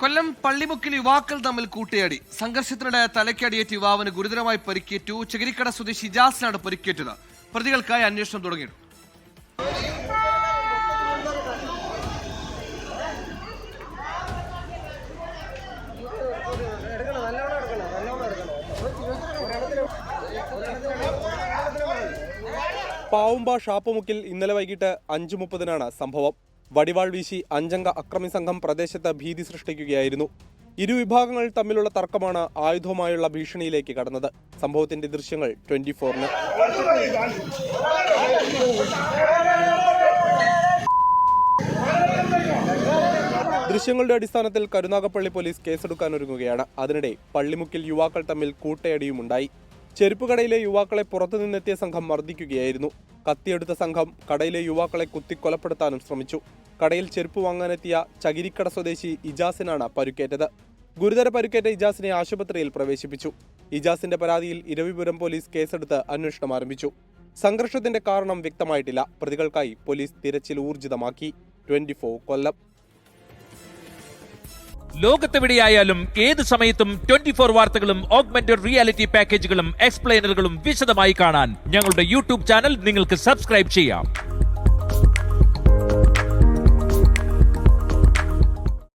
കൊല്ലം പള്ളിമുക്കിൽ യുവാക്കൾ തമ്മിൽ കൂട്ടിയാടി സംഘർഷത്തിനിടെ തലയ്ക്കടിയേറ്റ് യുവാവിന് ഗുരുതരമായി പരിക്കേറ്റു ചകിരിക്കട സ്വദേശി ജാസിനാണ് പരിക്കേറ്റത്. പ്രതികൾക്കായി അന്വേഷണം തുടങ്ങിയിട്ടുണ്ട്. പാവുമ്പ ഷാപ്പുമുക്കിൽ ഇന്നലെ വൈകിട്ട് അഞ്ചു മുപ്പതിനാണ് സംഭവം. വടിവാൾ വീശി അഞ്ചംഗ അക്രമി സംഘം പ്രദേശത്ത് ഭീതി സൃഷ്ടിക്കുകയായിരുന്നു. ഇരുവിഭാഗങ്ങൾ തമ്മിലുള്ള തർക്കമാണ് ആയുധവുമായുള്ള ഭീഷണിയിലേക്ക് കടന്നത്. സംഭവത്തിന്റെ ദൃശ്യങ്ങൾ ട്വന്റി ഫോറിന് ദൃശ്യങ്ങളുടെ അടിസ്ഥാനത്തിൽ കരുനാഗപ്പള്ളി പോലീസ് കേസെടുക്കാൻ ഒരുങ്ങുകയാണ്. അതിനിടെ പള്ളിമുക്കിൽ യുവാക്കൾ തമ്മിൽ കൂട്ടയടിയുമുണ്ടായി. ചെരുപ്പുകടയിലെ യുവാക്കളെ പുറത്തുനിന്നെത്തിയ സംഘം മർദ്ദിക്കുകയായിരുന്നു. കത്തിയെടുത്ത സംഘം കടയിലെ യുവാക്കളെ കുത്തിക്കൊലപ്പെടുത്താനും ശ്രമിച്ചു. കടയിൽ ചെരുപ്പ് വാങ്ങാനെത്തിയ ചകിരിക്കട സ്വദേശി ഇജാസിനാണ് പരുക്കേറ്റത്. ഗുരുതര പരുക്കേറ്റ ഇജാസിനെ ആശുപത്രിയിൽ പ്രവേശിപ്പിച്ചു. ഇജാസിന്റെ പരാതിയിൽ ഇരവിപുരം പോലീസ് കേസെടുത്ത് അന്വേഷണം ആരംഭിച്ചു. സംഘർഷത്തിന്റെ കാരണം വ്യക്തമായിട്ടില്ല. പ്രതികൾക്കായി പോലീസ് തിരച്ചിൽ ഊർജിതമാക്കി. ട്വന്റി കൊല്ലം. ലോകത്തെവിടെയായാലും ഏത് സമയത്തും ട്വന്റി ഫോർ വാർത്തകളും ഓഗ്മെന്റഡ് റിയാലിറ്റി പാക്കേജുകളും എക്സ്പ്ലെയിനറുകളും വിശദമായി കാണാൻ ഞങ്ങളുടെ യൂട്യൂബ് ചാനൽ നിങ്ങൾക്ക് സബ്സ്ക്രൈബ് ചെയ്യാം.